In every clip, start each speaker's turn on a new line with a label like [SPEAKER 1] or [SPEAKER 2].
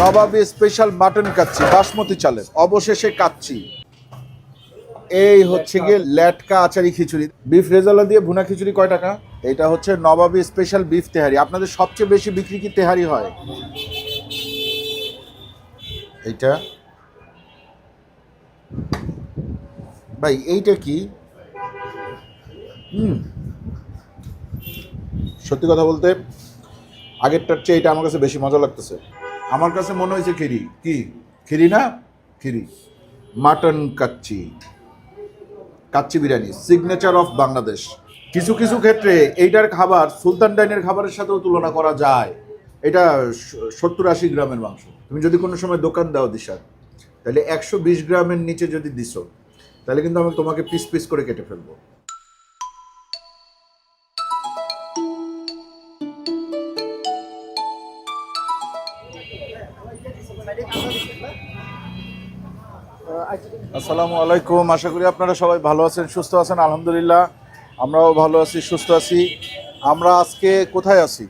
[SPEAKER 1] নবাবী special mutton kacchi, basmati চালের। অবশেষে কাচ্ছি। এই হচ্ছে গিয়ে ল্যাটকা আচারি খিচুড়ি। বিফ রেজালা দিয়ে ভুনা খিচুড়ি কয় টাকা? এটা হচ্ছে নবাবী স্পেশাল বিফ তেহারি। আপনাদের সবচেয়ে বেশি বিক্রি কি তেহারি হয়? এইটা। ভাই, এইটা কি? হুম। সত্যি কথা বলতে, আগেরটার চেয়ে এটা আমার কাছে বেশি মজা লাগতেছে। আমার কাছে মনে হয়েছে খিরি। কি? খিরি না? খিরি। Mutton kacchi. Kacchi biryani. Signature of Bangladesh কিছু কিছু ক্ষেত্রে এইটার খাবার সুলতান ডাইনের খাবারের সাথেও তুলনা করা যায়। এটা সত্তর আশি গ্রামের মাংস। তুমি যদি কোনো সময় দোকান দাও দিশার, তাহলে একশো বিশ গ্রামের নিচে যদি দিছো তাহলে কিন্তু আমি তোমাকে পিস পিস করে কেটে ফেলব। আসসালামু আলাইকুম। আশা করি আপনারা সবাই ভালো আছেন, সুস্থ আছেন। আলহামদুলিল্লাহ, আমরাও ভালো আছি, সুস্থ আছি। আমরা আজকে কোথায় আছি?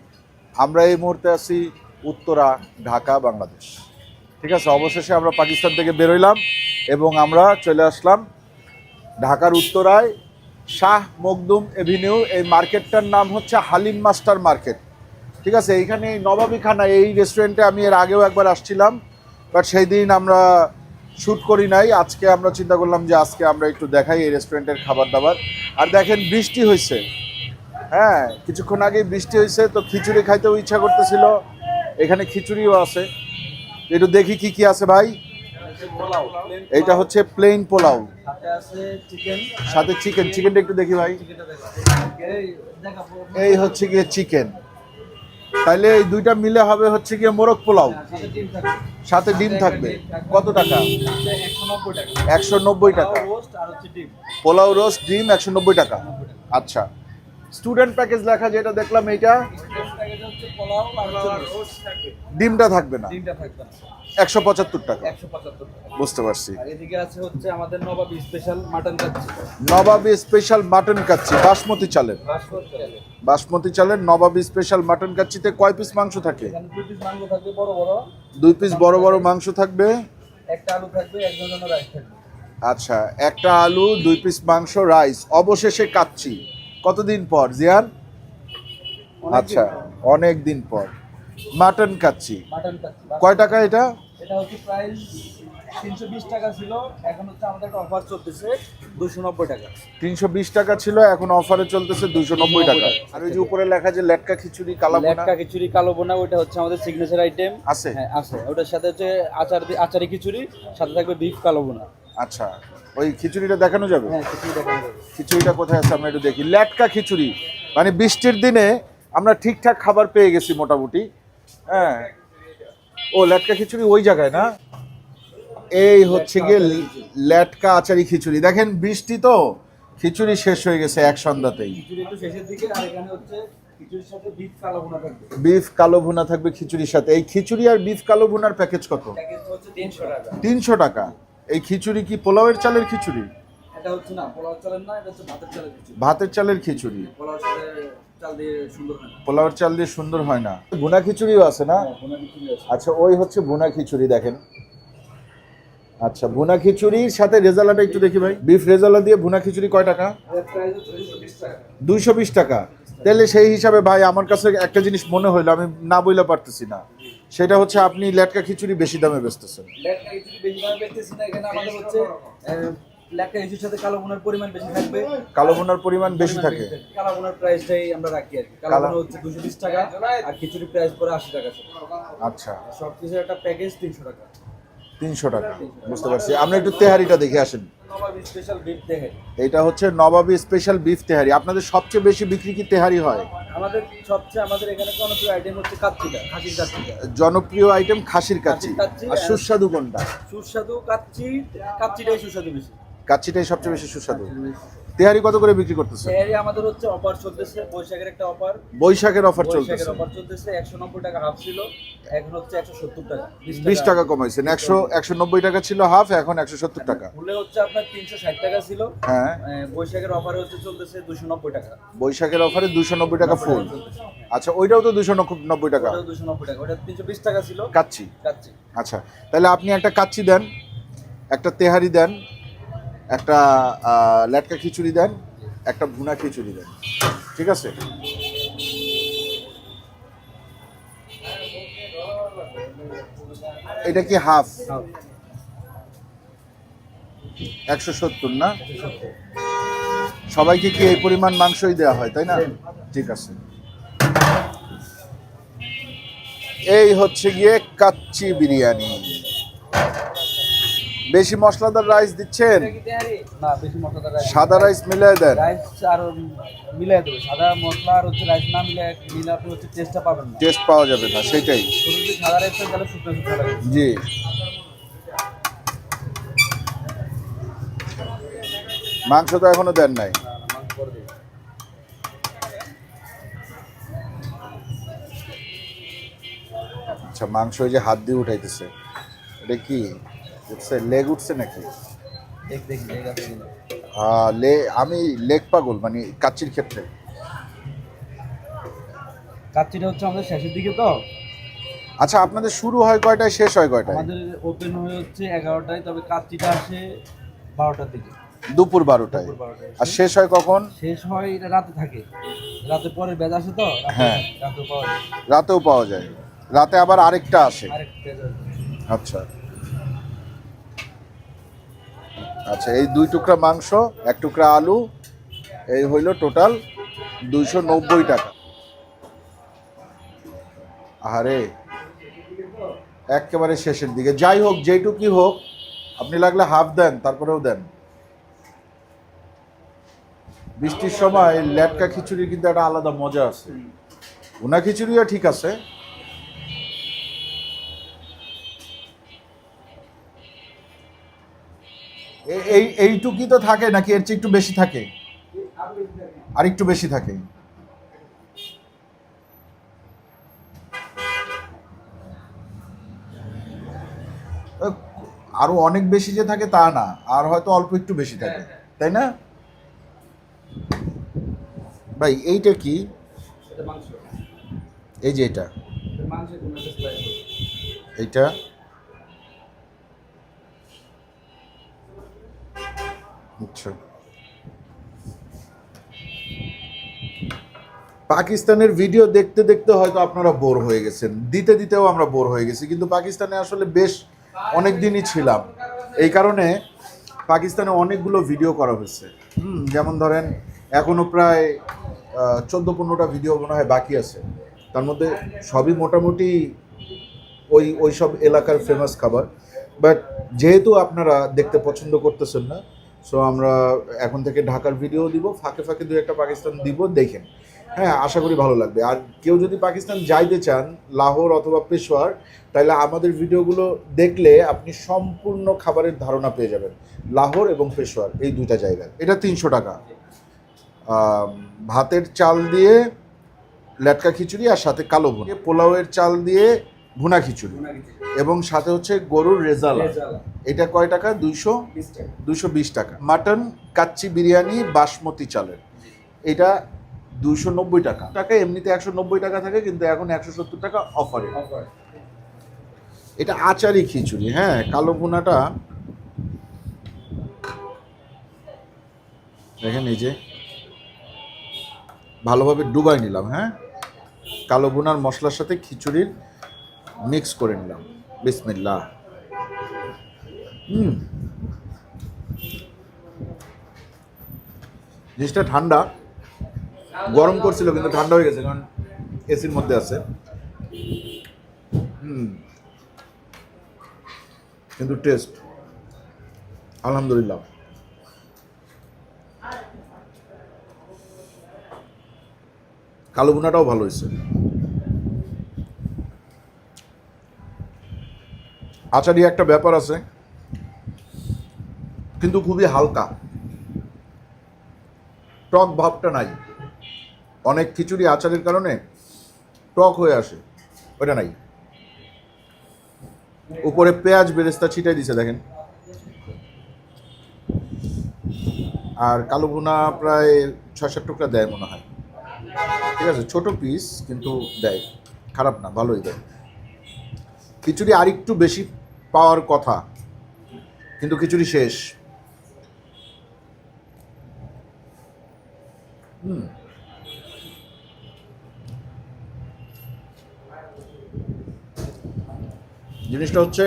[SPEAKER 1] আমরা এই মুহূর্তে আছি উত্তরা, ঢাকা, বাংলাদেশ। ঠিক আছে, অবশেষে আমরা পাকিস্তান থেকে বেরোইলাম এবং আমরা চলে আসলাম ঢাকার উত্তরায় শাহ মখদুম এভিনিউ। এই মার্কেটটার নাম হচ্ছে হালিম মাস্টার মার্কেট। ঠিক আছে, এইখানে এই নবাবী খানা এই রেস্টুরেন্টে আমি এর আগেও একবার আসছিলাম বাট সেই দিন আমরা শ্যুট করি নাই। আজকে আমরা চিন্তা করলাম যে আজকে আমরা একটু দেখাই এই রেস্টুরেন্টের খাবার দাবার আর দেখেন, বৃষ্টি হয়েছে হ্যাঁ কিছুক্ষণ আগে বৃষ্টি হয়েছে তো খিচুড়ি খাইতেও ইচ্ছা করতেছিল। এখানে খিচুড়িও আছে। একটু দেখি কি কি আছে ভাই। এইটা হচ্ছে প্লেন পোলাও।
[SPEAKER 2] সাথে চিকেন
[SPEAKER 1] চিকেনটা একটু দেখি ভাই।
[SPEAKER 2] এই
[SPEAKER 1] হচ্ছে গিয়ে চিকেন তাইলে এই দুইটা মিলে হবে হচ্ছে গিয়ে মোরগ পোলাও।
[SPEAKER 2] সাথে ডিম থাকবে।
[SPEAKER 1] কত টাকা?
[SPEAKER 2] একশো নব্বই টাকা।
[SPEAKER 1] পোলাও রোস্ট ডিম একশো নব্বই টাকা। আচ্ছা। স্টুডেন্ট প্যাকেজ লেখা যেটা দেখলাম এইটা ডিমটা থাকবে না।
[SPEAKER 2] ডিমটা থাকবে না।
[SPEAKER 1] একশো পঁচাত্তর টাকা। বুঝতে পারছি।
[SPEAKER 2] এদিকে আছে হচ্ছে আমাদের নবাবী স্পেশাল মাটন কাচ্ছি
[SPEAKER 1] নবাবী স্পেশাল মাটন কাচ্ছি বাসমতি চালের।
[SPEAKER 2] বাসমতি
[SPEAKER 1] চালের। নবাবী স্পেশাল মাটন কাচ্ছিতে কয় পিস মাংস থাকে?
[SPEAKER 2] দুই পিস মাংস থাকবে বড় বড়।
[SPEAKER 1] দুই পিস বড় বড় মাংস থাকবে?
[SPEAKER 2] একটা আলু থাকবে একজন রাইস থাকবে।
[SPEAKER 1] আচ্ছা একটা আলু দুই পিস মাংস রাইস অবশেষে কাচ্ছি কতদিন পর জিয়ান? আচ্ছা অনেক দিন পর। মাটন কাচ্ছি কয় টাকা এটা?
[SPEAKER 2] এটা হচ্ছে প্রাইস তিনশো বিশ টাকা ছিল এখন হচ্ছে আমাদের একটা অফার চলতেছে দুশো নব্বই টাকা।
[SPEAKER 1] তিনশো বিশ টাকা ছিল এখন অফারে চলতেছে দুইশো নব্বই টাকা। আর ওই যে উপরে লেখা যে লেটকা খিচুড়ি
[SPEAKER 2] লেটকা খিচুড়ি কালো বোনা ওটা হচ্ছে আমাদের সিগনেচার আইটেম
[SPEAKER 1] আছে?
[SPEAKER 2] হ্যাঁ আছে। ওটার সাথে হচ্ছে আচার আচারি খিচুড়ি সাথে থাকবে বিফ কালো বোনা।
[SPEAKER 1] আচ্ছা ওই খিচুড়িটা দেখানো যাবে?
[SPEAKER 2] হ্যাঁ খিচুড়ি দেখানো যাবে।
[SPEAKER 1] খিচুড়িটা কোথায় আছে আমরা একটু দেখি। লেটকা খিচুড়ি। মানে বৃষ্টির দিনে আমরা ঠিকঠাক খাবার পেয়ে গেছি মোটামুটি। হ্যাঁ। ও লেটকা খিচুড়ি ওই জায়গায় না? এই হচ্ছে গিয়ে লেটকা আচারি খিচুড়ি। দেখেন বৃষ্টি তো খিচুড়ি শেষ হয়ে গেছে এক সন্ধ্যাতেই।
[SPEAKER 2] বিফ কালো থাকবে।
[SPEAKER 1] ভুনা থাকবে খিচুড়ির সাথে। এই খিচুড়ি আর বিফ কালো ভুনার প্যাকেজ কত?
[SPEAKER 2] তিনশো টাকা।
[SPEAKER 1] এই খিচুড়ি কি পোলাওয়ের চালের খিচুড়ি?
[SPEAKER 2] ভাতের চালের খিচুড়ি।
[SPEAKER 1] ভাতের চালের খিচুড়ি
[SPEAKER 2] পোলাওর চাল দিয়ে সুন্দর হয় না।
[SPEAKER 1] পোলাওয়ের চাল দিয়ে সুন্দর হয় না। ভুনা খিচুড়িও আছে না?
[SPEAKER 2] হ্যাঁ,
[SPEAKER 1] আচ্ছা ওই হচ্ছে ভুনা খিচুড়ি দেখেন। আচ্ছা ভুনা খিচুড়ির সাথে রেজালাটা একটু দেখি ভাই। বিফ রেজালা দিয়ে ভুনা খিচুড়ি কয় টাকা? দুইশো বিশ টাকা। তাহলে সেই হিসাবে ভাই আমার কাছে একটা জিনিস মনে হইল আমি না বইলে পারতেছি না। সেটা হচ্ছে আপনি লেটকা খিচুড়ি বেশি দামে বেচতেছেন।
[SPEAKER 2] লেটকা খিচুড়ি বেশি দামে দেখতেছি না এখানে আমাদের হচ্ছে লেটকা খিচুড়ির সাথে কালো বোনার পরিমাণ বেশি থাকবে।
[SPEAKER 1] কালো ভুনার পরিমাণ বেশি থাকে।
[SPEAKER 2] কালো বোনার প্রাইসটাই আমরা রাখি আর কি। কালো বোনা হচ্ছে দুশো বিশ টাকা আর খিচুড়ি প্রাইস পরে আশি টাকা
[SPEAKER 1] আচ্ছা।
[SPEAKER 2] সব কিছুর একটা প্যাকেজ তিনশো টাকা।
[SPEAKER 1] তিনশো টাকা বুঝতে পারছি। আমরা একটু তেহারিটা দেখে আসেন। এটা হচ্ছে নবাবী স্পেশাল বিফ তেহারি। আপনাদের সবচেয়ে বেশি বিক্রি কি তেহারি হয়?
[SPEAKER 2] আমাদের সবচেয়ে আমাদের এখানে জনপ্রিয় আইটেম হচ্ছে কাচ্চিটা খাসির কাচ্চিটা।
[SPEAKER 1] জনপ্রিয় আইটেম খাসির কাচ্চি। আর- সুস্বাদু কোনটা?
[SPEAKER 2] সুস্বাদু কাচ্চি কাচ্চিটাই সুস্বাদু বেশি।
[SPEAKER 1] কাচ্চিটাই সবচেয়ে বেশি সুস্বাদু। তেহারি কত করে বিক্রি করতেছে?
[SPEAKER 2] তেহারি আমাদের হচ্ছে অফার চলতেছে বৈশাখের একটা অফার
[SPEAKER 1] বৈশাখের অফার চলতেছে।
[SPEAKER 2] অফার চলতেছে একশো নব্বই টাকা হাফ ছিল এখন হচ্ছে একশো সত্তর টাকা
[SPEAKER 1] বিশ টাকা। কমাইছেন একশো একশো নব্বই টাকা ছিল হাফ এখন একশো সত্তর টাকা।
[SPEAKER 2] ফুলে হচ্ছে আপনার তিনশো ষাট টাকা ছিল।
[SPEAKER 1] হ্যাঁ।
[SPEAKER 2] বৈশাখের অফারে হচ্ছে চলতেছে দুশো নব্বই টাকা।
[SPEAKER 1] বৈশাখের অফারে দুশো নব্বই টাকা ফুল। আচ্ছা ওইটাও তো দুশো নব্বই টাকা।
[SPEAKER 2] ওটাও দুশো নব্বই টাকা ওটা তিনশো বিশ টাকা ছিল।
[SPEAKER 1] কাচ্ছি
[SPEAKER 2] কাচ্ছি
[SPEAKER 1] আচ্ছা তাহলে আপনি একটা কাচ্চি দেন একটা তেহারি দেন একটা ল্যাটকা খিচুড়ি দেন, একটা ভুনা খিচুড়ি দেন। ঠিক আছে? এটা কি হাফ? একশো সত্তর, না? সবাইকে কি এই পরিমাণ মাংসই দেওয়া হয়, তাই না? ঠিক আছে। এই হচ্ছে গিয়ে কাচ্চি বিরিয়ানি। বেশি মশলাদার রাইস দিচ্ছেন?
[SPEAKER 2] না বেশি মশলাদার রাইস
[SPEAKER 1] সাদা রাইস মিলিয়ে দেন।
[SPEAKER 2] রাইস আর মিলাই দেবে। সাদা মশলা আর হচ্ছে রাইস না মিলে মিলে আপনি হচ্ছে টেস্টটা পাবেন না।
[SPEAKER 1] টেস্ট পাওয়া যাবে না সেটাই।
[SPEAKER 2] শুধু যদি সাদা রাইস তাহলে শুকনো শুকনো লাগে।
[SPEAKER 1] জি। মাংস তো এখনও দেন নাই। আচ্ছা মাংস ওই যে হাত দিয়ে উঠাইতেছে। এটা কি? উঠছে লেগ উঠছে নাকি। আহ, লে আমি লেগ পাগল মানে কাচ্চির ক্ষেত্রে।
[SPEAKER 2] কাচ্চিটা হচ্ছে আমাদের শেষের দিকে তো।
[SPEAKER 1] আচ্ছা আপনাদের শুরু হয় কয়টায় শেষ হয় কয়টায়?
[SPEAKER 2] আমাদের ওপেন হয়ে হচ্ছে এগারোটায় তবে কাচ্চিটা আসে বারোটার দিকে।
[SPEAKER 1] দুপুর বারোটায়। আর শেষ হয় কখন?
[SPEAKER 2] শেষ হয় এটা রাতে থাকে। রাতে পরে বেজ আসে তো?
[SPEAKER 1] হ্যাঁ।
[SPEAKER 2] রাতে পাওয়া যায়।
[SPEAKER 1] রাতেও পাওয়া যায়। রাতে আবার আরেকটা আসে। আচ্ছা। আচ্ছা এই দুই টুকরা মাংস, এক টুকরা আলু, এই হইল টোটাল দুইশো নব্বই টাকা। আরে একেবারে শেষের দিকে। যাই হোক, যেটুকুই হোক, আপনি লাগলে হাফ দেন, তারপরেও দেন। বৃষ্টির সময় ল্যাটকা খিচুড়ি কিন্তু একটা আলাদা মজা আছে। উনা খিচুড়িও ঠিক আছে এই এইটুকুই তো থাকে নাকি এর চেয়ে একটু বেশি থাকে? আর একটু বেশি থাকে। আরও অনেক বেশি যে থাকে তা না আর হয়তো অল্প একটু বেশি থাকে তাই না? ভাই এইটা কি? এই যে এটা। এইটা? আচ্ছা। পাকিস্তানের ভিডিও দেখতে দেখতে হয়তো আপনারা বোর হয়ে গেছেন। দিতে দিতেও আমরা বোর হয়ে গেছি, কিন্তু পাকিস্তানে আসলে বেশ অনেক দিনই ছিলাম। এই কারণে পাকিস্তানে অনেকগুলো ভিডিও করা হয়েছে। হুম, যেমন ধরেন এখনও প্রায় চোদ্দ পনেরোটা ভিডিও মনে হয় বাকি আছে। তার মধ্যে সবই মোটামুটি ওই ওই সব এলাকার ফেমাস খাবার। বাট যেহেতু আপনারা দেখতে পছন্দ করতেছেন না সো আমরা এখন থেকে ঢাকার ভিডিও দিব, ফাঁকে ফাঁকে দু একটা পাকিস্তান দিব, দেখেন। হ্যাঁ আশা করি ভালো লাগবে। আর কেউ যদি পাকিস্তান যাইতে চান, লাহোর অথবা পেশোয়ার তাহলে আমাদের ভিডিওগুলো দেখলে আপনি সম্পূর্ণ খাবারের ধারণা পেয়ে যাবেন। লাহোর এবং পেশোয়ার এই দুইটা জায়গায়। এটা তিনশো টাকা। ভাতের চাল দিয়ে লেটকা খিচুড়ি আর সাথে কালো ভুনা। পোলাওয়ের চাল দিয়ে ভুনা খিচুড়ি। এবং সাথে হচ্ছে গরুর রেজালা। এটা কয় টাকা? দুইশো?
[SPEAKER 2] 20
[SPEAKER 1] দুশো বিশ টাকা। মাটন কাচ্চি বিরিয়ানি বাসমতি চালের। এটা দুইশো নব্বই টাকা। টাকা এমনিতে একশো নব্বই টাকা থাকে কিন্তু এখন একশো সত্তর টাকা অফারে। এটা আচারি খিচুড়ি হ্যাঁ কালো ভুনাটা। দেখেন এই যে ভালোভাবে ডুবাই নিলাম হ্যাঁ? কালো ভুনার মশলার সাথে খিচুড়ির মিক্স করে নিলাম। বিসমিল্লাহ। হুম। জিনিসটা ঠান্ডা। গরম করছিল কিন্তু ঠান্ডা হয়ে গেছে কারণ এসির মধ্যে আছে। হুম। কিন্তু টেস্ট। আলহামদুলিল্লাহ। কালো ভুনাটাও ভালো হয়েছে। আচারি একটা ব্যাপার আছে, কিন্তু খুবই হালকা। টক ভাবটা নাই। অনেক খিচুড়ি আচারের কারণে টক হয়ে আসে, ওটা নাই। উপরে পেঁয়াজ বেরেস্তা ছিটাই দিছে, দেখেন। আর কালো ভুনা প্রায় ছয় সাত টুকরা দেয় মনে হয়। ঠিক আছে, ছোট পিস কিন্তু দেয়। খারাপ না, ভালোই দেয়। খিচুড়ি আর একটু বেশি পাওয়ার কথা, কিন্তু খিচুড়ি শেষ। হুম। জিনিসটা হচ্ছে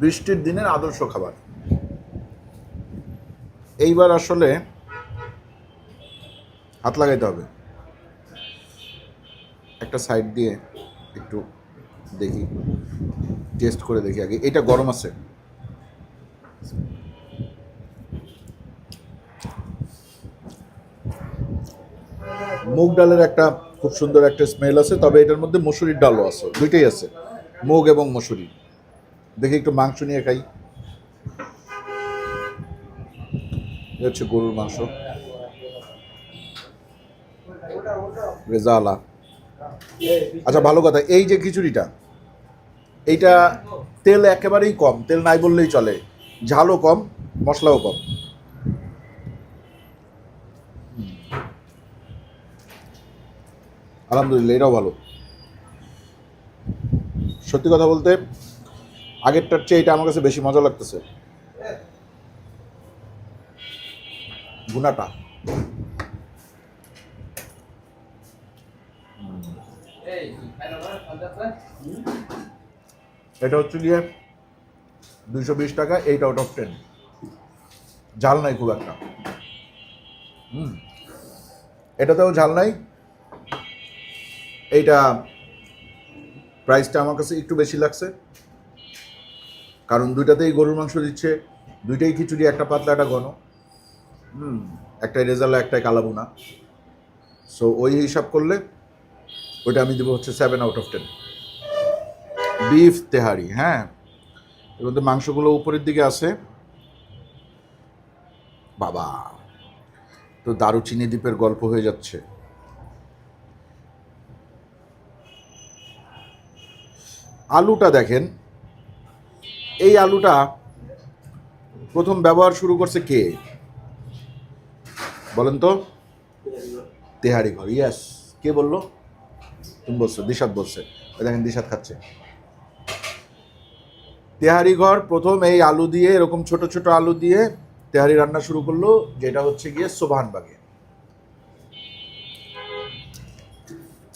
[SPEAKER 1] বৃষ্টির দিনের আদর্শ খাবার। এইবার আসলে হাত লাগাইতে হবে। একটা সাইড দিয়ে একটু দেখি। টেস্ট করে দেখি আগে। এটা গরম আছে। মুগ ডালের একটা খুব সুন্দর একটা স্মেল আছে, তবে এটার মধ্যে মসুরির ডালও আছে, দুইটাই আছে, মুগ এবং মসুরি। দেখি একটু মাংস নিয়ে খাই। হচ্ছে গরুর মাংস। রেজালা। আচ্ছা ভালো কথা, এই যে খিচুড়িটা এইটা তেল একেবারেই কম, তেল নাই বললেই চলে। ঝালও কম, মশলাও কম। হুম। আলহামদুলিল্লাহ, এটাও ভালো। সত্যি কথা বলতে, আগেরটার চেয়ে এটা আমার কাছে বেশি মজা লাগতেছে। গুনাটা। এটা হচ্ছে গিয়ে দুইশো বিশ টাকা এইট আউট অফ টেন ঝাল নাই খুব একটা। হুম। এটাতেও ঝাল নাই। এইটা প্রাইসটা আমার কাছে একটু বেশি লাগছে। কারণ দুইটাতেই গরুর মাংস দিচ্ছে, দুইটাই খিচুড়ি, একটা পাতলা, একটা ঘন। হুম, একটাই রেজালা একটাই কালাবুনা। সো ওই হিসাব করলে ওইটা আমি দেবো হচ্ছে seven out of ten beef tehari হ্যাঁ। এর মধ্যে মাংসগুলো উপরের দিকে আছে। বাবা, তো দারুচিনি দ্বীপের গল্প হয়ে যাচ্ছে। আলুটা দেখেন। এই আলুটা প্রথম ব্যবহার শুরু করছে কে? বলেন তো। তেহারি ঘর ইয়াস কে বলল? তুমি বলছো দিশাদ বলছে। দেখেন দিশাদ খাচ্ছে। তেহারি ঘর, প্রথম এই আলু দিয়ে, এরকম ছোট ছোট আলু দিয়ে তেহারি রান্না শুরু করল, যেটা হচ্ছে গিয়ে সোভানবাগে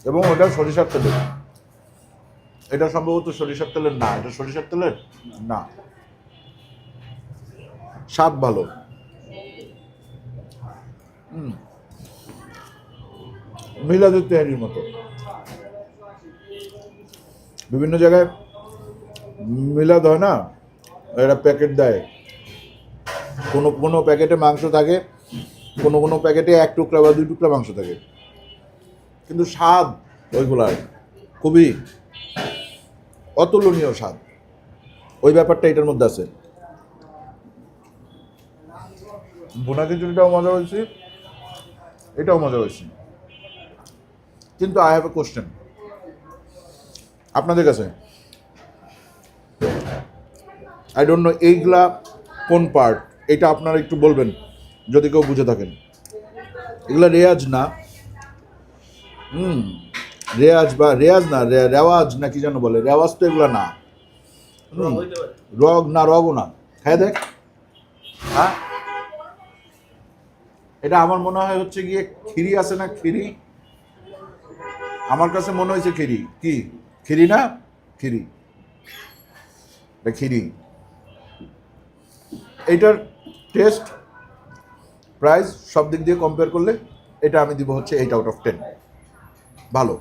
[SPEAKER 1] এবং ওটা সরিষার তেলের এটা সম্ভবত সরিষার তেলের না, এটা সরিষার তেলের? না। স্বাদ ভালো। হুম। মিলাদের তেহারির মতো। বিভিন্ন জায়গায় মিলাদ হয় না, একটা প্যাকেট দেয়। কোনো কোনো প্যাকেটে মাংস থাকে, কোনো কোনো প্যাকেটে এক টুকরা বা দুই টুকরা মাংস থাকে। কিন্তু স্বাদ ওইগুলার খুবই অতুলনীয় স্বাদ। ওই ব্যাপারটা এটার মধ্যে আছে। বোনা খিচুড়িটাও মজা হয়েছে, এটাও মজা হয়েছে। কিন্তু আই হ্যাভ এ কোশ্চেন আপনাদের কাছে। আই ডোন্ট নো এইগুলা কোন পার্ট এটা আপনারা একটু বলবেন যদি কেউ বুঝে থাকেন। এগুলা রেয়াজ না। হুম রেয়াজ বা রেয়াজ না রেওয়াজ না কি যেন বলে রেওয়াজ তো এগুলা না। হুম, রগ না রগও না। খাই দেখ। হ্যাঁ এটা আমার মনে হয় হচ্ছে গিয়ে খিরি আছে না খিরি আমার কাছে মনে হয়েছে খিরি কি? খিরি না? খিরি এটা খিরি এইটার টেস্ট প্রাইস সব দিক দিয়ে কম্পেয়ার করলে এটা আমি দিব হচ্ছে এইট আউট অফ টেন ভালো।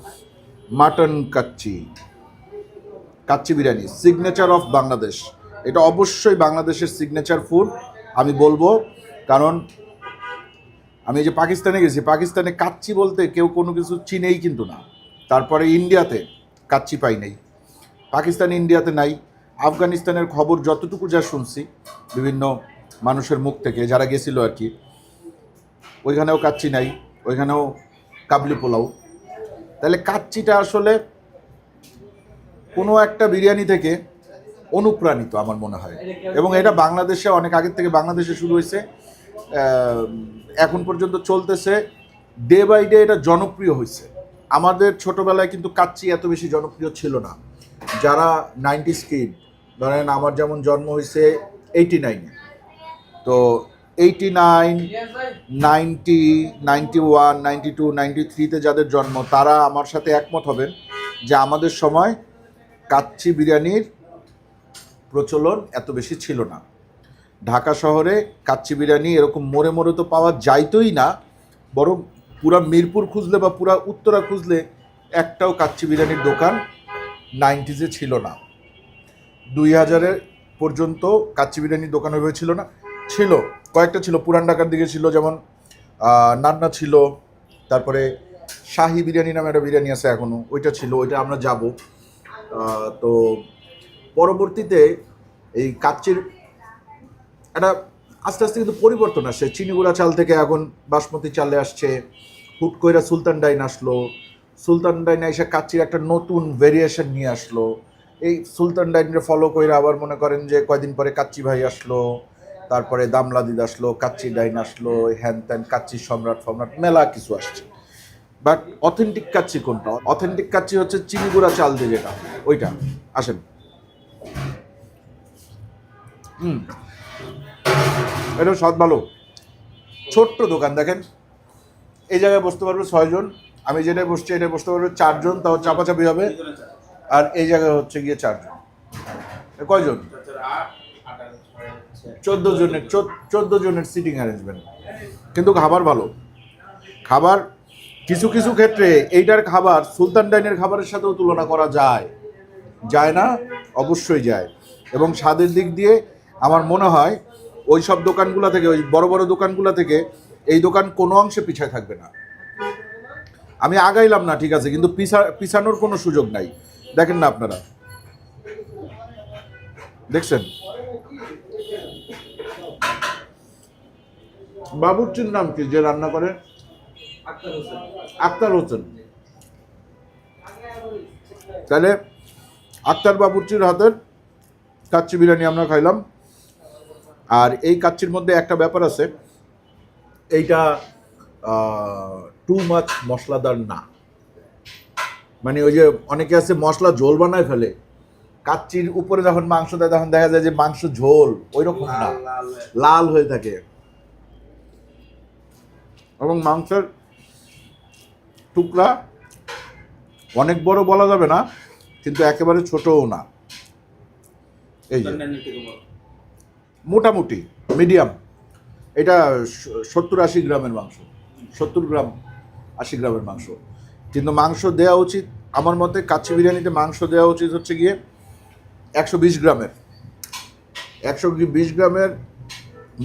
[SPEAKER 1] Mutton kacchi. Kacchi biryani. Signature of Bangladesh. এটা অবশ্যই বাংলাদেশের সিগনেচার ফুড আমি বলব। কারণ আমি যে পাকিস্তানে গেছি, পাকিস্তানে কাচ্চি বলতে কেউ কোনো কিছু চিনেই কিন্তু না। তারপরে ইন্ডিয়াতে কাচ্চি পাই নাই। পাকিস্তান ইন্ডিয়াতে নাই। আফগানিস্তানের খবর যতটুকু যা শুনছি, বিভিন্ন মানুষের মুখ থেকে, যারা গেছিল আর কি, ওইখানেও কাচ্চি নাই, ওইখানেও কাবলি পোলাও। তাহলে কাচ্চিটা আসলে কোনো একটা বিরিয়ানি থেকে অনুপ্রাণিত আমার মনে হয়। এবং এটা বাংলাদেশে, অনেক আগের থেকে বাংলাদেশে শুরু হয়েছে এখন পর্যন্ত চলতেছে ডে বাই ডে এটা জনপ্রিয় হয়েছে। আমাদের ছোটবেলায় কিন্তু কাচ্চি এত বেশি জনপ্রিয় ছিল না। যারা নাইনটি স্কিড ধরেন আমার যেমন জন্ম হয়েছে এইটি নাইনে তো eighty nine ninety ninety one ninety two ninety থ্রিতে যাদের জন্ম, তারা আমার সাথে একমত হবেন যে আমাদের সময় কাচ্চি বিরিয়ানির প্রচলন এত বেশি ছিল না। ঢাকা শহরে কাচ্চি বিরিয়ানি এরকম মোড়ে মোড়ে তো পাওয়া যাইতই না, বরং পুরা মিরপুর খুঁজলে বা পুরা উত্তরা খুঁজলে একটাও কাচ্চি বিরিয়ানির দোকান নাইনটিজে ছিল না। দুই হাজারের পর্যন্ত কাচ্চি বিরিয়ানির দোকান ওইভাবে ছিল না। ছিল, কয়েকটা ছিল, পুরান ঢাকার দিকে ছিল, যেমন নান্না ছিল, তারপরে শাহি বিরিয়ানি নামে একটা বিরিয়ানি আছে এখনও ওইটা ছিল, ওইটা আমরা যাব। তো পরবর্তীতে এই কাচ্চির একটা আস্তে আস্তে কিন্তু পরিবর্তন আসছে। চিনিগুড়া চাল থেকে এখন বাসমতি চালে আসছে, হুট কইরা সুলতান ডাইন আসলো। সুলতান ডাইন এসে কাচ্চির একটা নতুন ভেরিয়েশন নিয়ে আসলো। এই সুলতান ডাইনকে ফলো করে আবার মনে করেন যে কয়দিন পরে কাচ্চি ভাই আসলো, তারপরে দামলাদিদ আসলো, কাচ্চি ডাইন আসলো, হ্যান ত্যান, কাচ্চি সম্রাট ফমরাট, মেলা কিছু আসছে। বাট অথেন্টিক কাচ্চি কোনটা? অথেন্টিক কাচ্চি হচ্ছে চিনিগুড়া চাল দিয়ে যেটা। ওইটা। আসেন। হুম। এটা স্বাদ ভালো। ছোট্ট দোকান, দেখেন। এই জায়গায় বসতে পারবে ছয়জন। আমি যেটায় বসছি এটায় বসতে পারবে চারজন, তাও চাপাচাপি হবে। আর এই জায়গায় হচ্ছে গিয়ে চারজন। কয়জন? চোদ্দ জনের চোদ্দ জনের সিটিং অ্যারেঞ্জমেন্ট কিন্তু খাবার ভালো। খাবার কিছু কিছু ক্ষেত্রে এইটার খাবার সুলতান ডাইনের খাবারের সাথেও তুলনা করা যায়। যায় না? অবশ্যই যায়। এবং স্বাদের দিক দিয়ে আমার মনে হয় ওই সব দোকানগুলো থেকে, ওই বড় বড় দোকানগুলো থেকে এই দোকান কোনো অংশে পিছায় থাকবে না। আমি আগাইলাম না, ঠিক আছে, কিন্তু পিছা, পিছানোর কোনো সুযোগ নাই। দেখেন না আপনারা। দেখছেন? বাবুর্চির নাম কি যে রান্না করে? আক্তার হোসেন। তাহলে আক্তার বাবুর্চির হাতের কাচ্চি বিরিয়ানি আমরা খাইলাম। আর এই কাচ্চির মধ্যে একটা ব্যাপার আছে। এইটা টু মাচ মশলাদার না। মানে ওই যে অনেকে আছে মশলা ঝোল বানায় ফেলে। কাচ্চির উপরে যখন মাংস দেয় তখন দেখা যায় যে মাংস ঝোল ওই রকম না। লাল হয়ে থাকে। এবং মাংসের টুকরা অনেক বড় বলা যাবে না কিন্তু একেবারে ছোটও না। এই যে। মোটামুটি মিডিয়াম। এটা সত্তর আশি গ্রামের মাংস। সত্তর গ্রাম আশি গ্রামের মাংস। কিন্তু মাংস দেওয়া উচিত, আমার মতে কাচ্চি বিরিয়ানিতে মাংস দেওয়া উচিত হচ্ছে গিয়ে একশো বিশ গ্রামের। একশো বিশ গ্রামের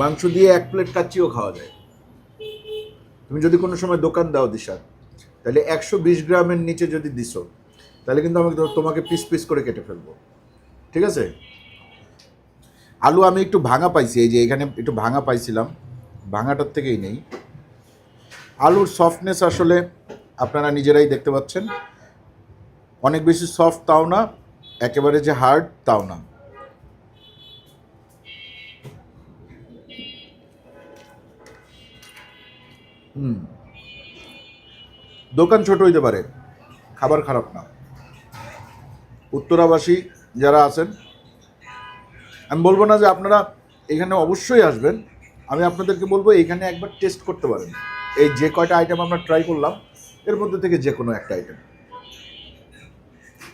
[SPEAKER 1] মাংস দিয়ে এক প্লেট কাচ্চিও খাওয়া যায়। তুমি যদি কোনো সময় দোকান দাও দিশার তাহলে একশো বিশ গ্রামের নিচে যদি দিছো, তাহলে কিন্তু আমি তোমাকে পিস পিস করে কেটে ফেলব। ঠিক আছে? আলু আমি একটু ভাঙা পাইছি, এই যে এখানে একটু ভাঙা পাইছিলাম, ভাঙাটার থেকেই নেই। আলুর সফটনেস আসলে আপনারা নিজেরাই দেখতে পাচ্ছেন। অনেক বেশি সফট তাও না, একেবারে যে হার্ড তাও না। হুম। দোকান ছোট হইতে পারে, খাবার খারাপ না। উত্তরাবাসী যারা আছেন, আমি বলব না যে আপনারা এখানে অবশ্যই আসবেন। আমি আপনাদেরকে বলব এখানে একবার টেস্ট করতে পারেন। এই যে কয়টা আইটেম আমরা ট্রাই করলাম এর মধ্যে থেকে যে কোনো একটা আইটেম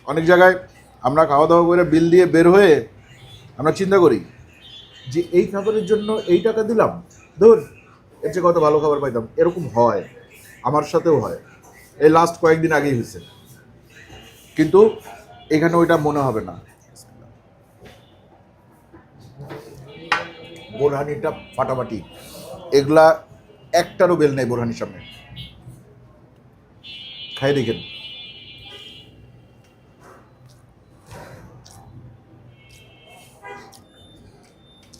[SPEAKER 1] অনেক জায়গায় আমরা খাওয়া দাওয়া করে বিল দিয়ে বের হয়ে আমরা চিন্তা করি যে এই খাবারের জন্য এই টাকা দিলাম, ধর, এর চেয়ে কত ভালো খাবার পাইতাম। এরকম হয়, আমার সাথেও হয়। এই লাস্ট কয়েকদিন আগেই হয়েছে। কিন্তু এখানে ওইটা মনে হবে না। বোরহানিটা ফাটাফাটি। এগুলা একটারও বেল নেই বোরহানির সামনে। খাই দেখেন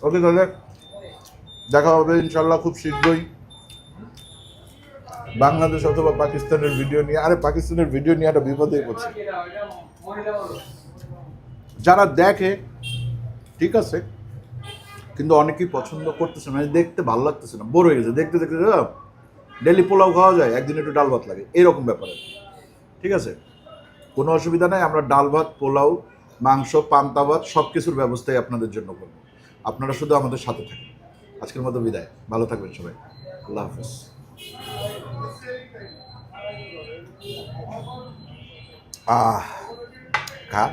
[SPEAKER 1] ওকে তাহলে দেখা হবে ইনশাল্লাহ খুব শীঘ্রই বাংলাদেশ অথবা পাকিস্তানের ভিডিও নিয়ে আরে পাকিস্তানের ভিডিও নিয়ে একটা বিপদে পড়ছে যারা দেখে ঠিক আছে কিন্তু অনেকেই পছন্দ করতেছে না মানে দেখতে ভালো লাগতেছে না বোর হয়ে গেছে দেখতে দেখতে ডেলি পোলাও খাওয়া যায়, একদিন একটু ডাল ভাত লাগে, এরকম ব্যাপারে ঠিক আছে? কোনো অসুবিধা নাই, আমরা ডাল ভাত, পোলাও, মাংস, পান্তা ভাত, সব কিছুর ব্যবস্থাই আপনাদের জন্য করব। আপনারা শুধু আমাদের সাথে থাকেন। আজকের মতো বিদায়। ভালো থাকবেন সবাই। আল্লাহ হাফেজ। আহ খা